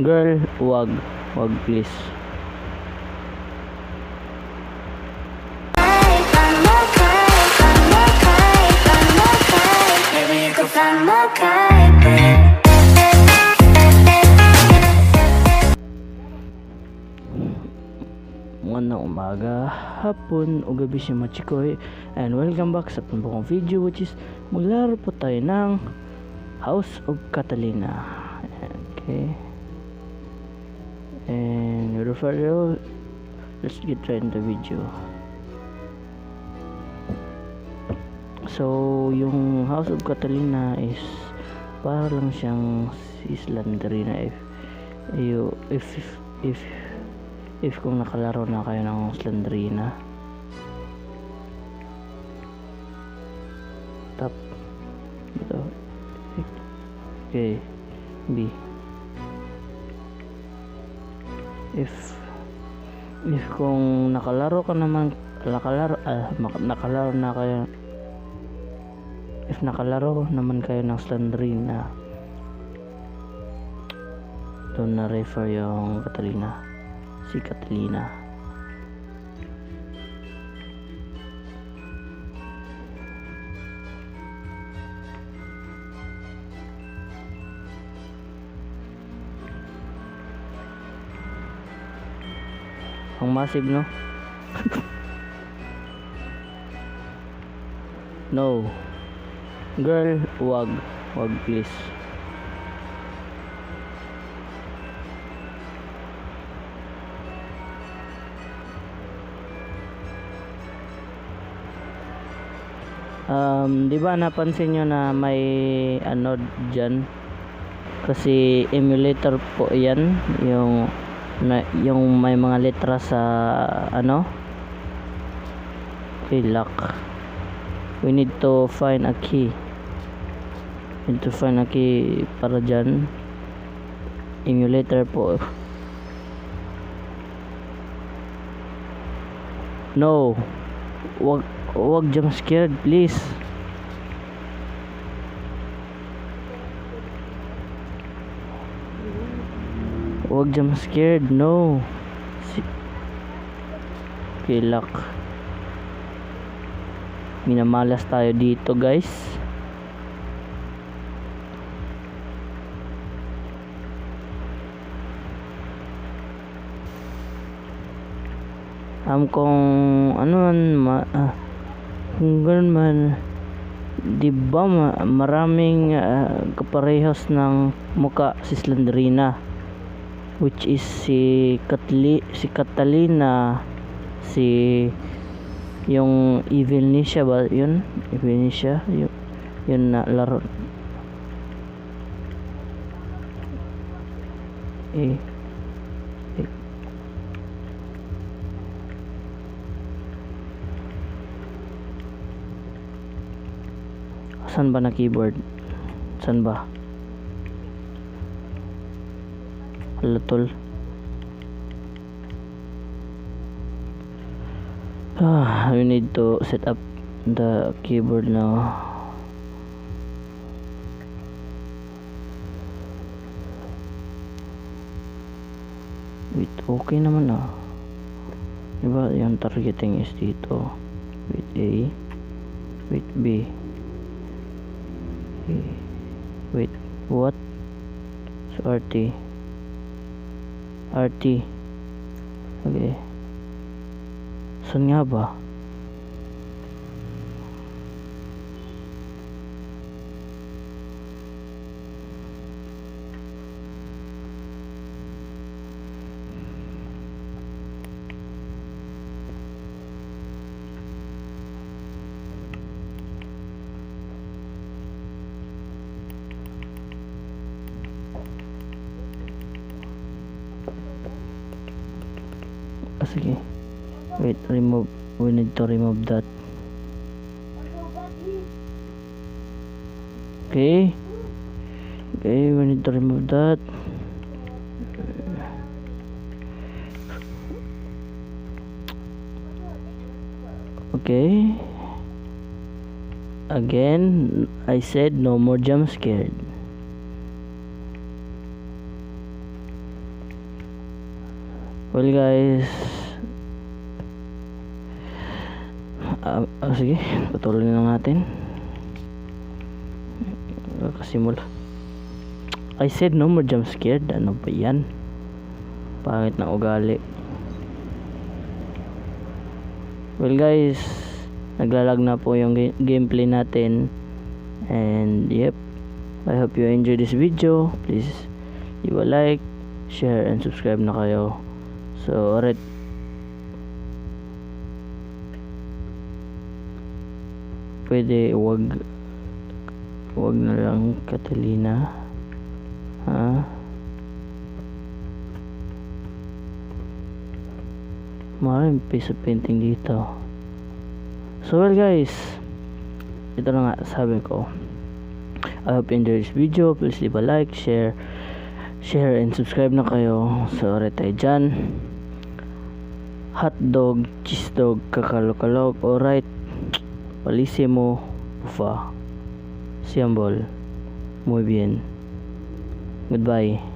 Girl, wag. Wag please. Maybe. Magandang umaga, hapon o gabi si Machikoy and welcome back sa panibagong video which is maglaro po tayo ng House of Catalina okay and ado let's get right into the video. So yung House of Catalina is para lang siyang si Slenderina if you- if if if kung nakalaro na kayo ng Slendrina top ito. Okay B if if kung nakalaro ka naman nakalaro ah, nakalaro na kayo. If nakalaro naman kayo ng Slendrina doon na refer yung Catalina si Catalina ang massive no no girl wag wag please Um, di ba napansin nyo na may ano dyan? Kasi emulator po yan. Yung, na, yung may mga letra sa ano? Okay, lock. We need to find a key. Need to find a key para dyan. Emulator po. No. Wag wag jump scared, please. Wag jump scared, no. Si lock. Minamalas tayo dito, guys. Am kung ano man ma, ah, kung ganun man di ba ma- maraming ah, kaparehas ng muka si Slenderina which is si Katli si Catalina si yung Evil Nisha ba yun Evil Nisha yun, yun na laro eh eh. Saan ba na keyboard? Saan ba? Hala tol. Ah, we need to set up the keyboard now. Wait, okay naman ah. Diba yung targeting is dito. Wait A. Wait B. Wait, what? So RT. RT. Okay. Saan nga ba? Sige. Wait, remove. We need to remove that. Okay. Okay, we need to remove that. Okay. Again, I said no more jump scared. Well guys, Ah, ah, sige, patuloy na natin. Kasimula. I said no more jump scared. Ano ba yan? Pangit na ugali. Well guys, naglalag na po yung ga- gameplay natin. And yep, I hope you enjoy this video. Please leave a like, share, and subscribe na kayo. So, alright. Pwede wag wag na lang Catalina. Ha? Maraming piece of painting dito. So well guys, ito na nga sabi ko. I hope you enjoyed this video. Please leave a like, share, share, and subscribe na kayo. So, alright tayo dyan. Hot dog, cheese dog, kakalog-kalog. Alright. Palissimo, ufa. Siambol. Muy bien. Goodbye.